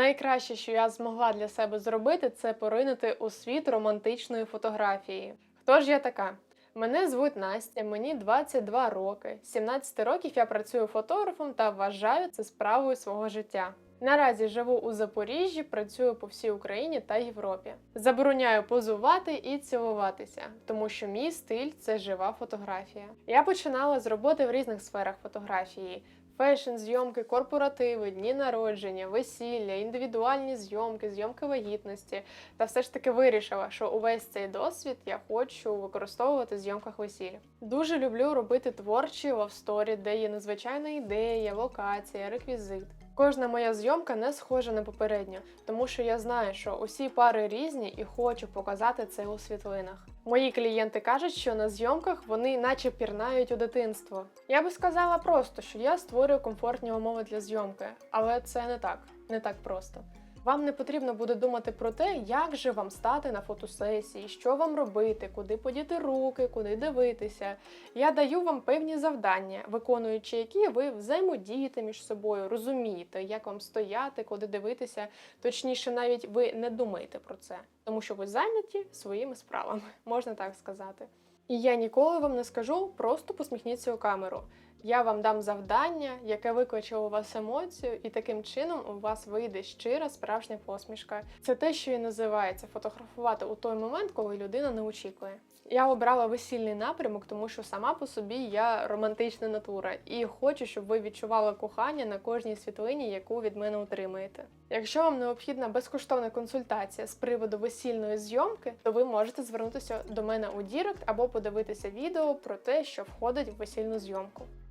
Найкраще, що я змогла для себе зробити, це поринути у світ романтичної фотографії. Хто ж я така? Мене звуть Настя, мені 22 роки. З 17 років я працюю фотографом та вважаю це справою свого життя. Наразі живу у Запоріжжі, працюю по всій Україні та Європі. Забороняю позувати і цілуватися, тому що мій стиль це жива фотографія. Я починала з роботи в різних сферах фотографії: фешн, зйомки, корпоративи, дні народження, весілля, індивідуальні зйомки, зйомки вагітності. Та все ж таки вирішила, що увесь цей досвід я хочу використовувати в зйомках весілля. Дуже люблю робити творчі лавсторі, де є незвичайна ідея, локація, реквізит. Кожна моя зйомка не схожа на попередню, тому що я знаю, що усі пари різні і хочу показати це у світлинах. Мої клієнти кажуть, що на зйомках вони наче пірнають у дитинство. Я би сказала просто, що я створюю комфортні умови для зйомки, але це не так, не так просто. Вам не потрібно буде думати про те, як же вам стати на фотосесії, що вам робити, куди подіти руки, куди дивитися. Я даю вам певні завдання, виконуючи які ви взаємодієте між собою, розумієте, як вам стояти, куди дивитися. Точніше, навіть ви не думаєте про це, тому що ви зайняті своїми справами, можна так сказати. І я ніколи вам не скажу, просто посміхніться у камеру. Я вам дам завдання, яке викличе у вас емоцію, і таким чином у вас вийде щира справжня посмішка. Це те, що і називається фотографувати у той момент, коли людина не очікує. Я обрала весільний напрямок, тому що сама по собі я романтична натура, і хочу, щоб ви відчували кохання на кожній світлині, яку від мене отримаєте. Якщо вам необхідна безкоштовна консультація з приводу весільної зйомки, то ви можете звернутися до мене у Дірект або подивитися відео про те, що входить в весільну зйомку.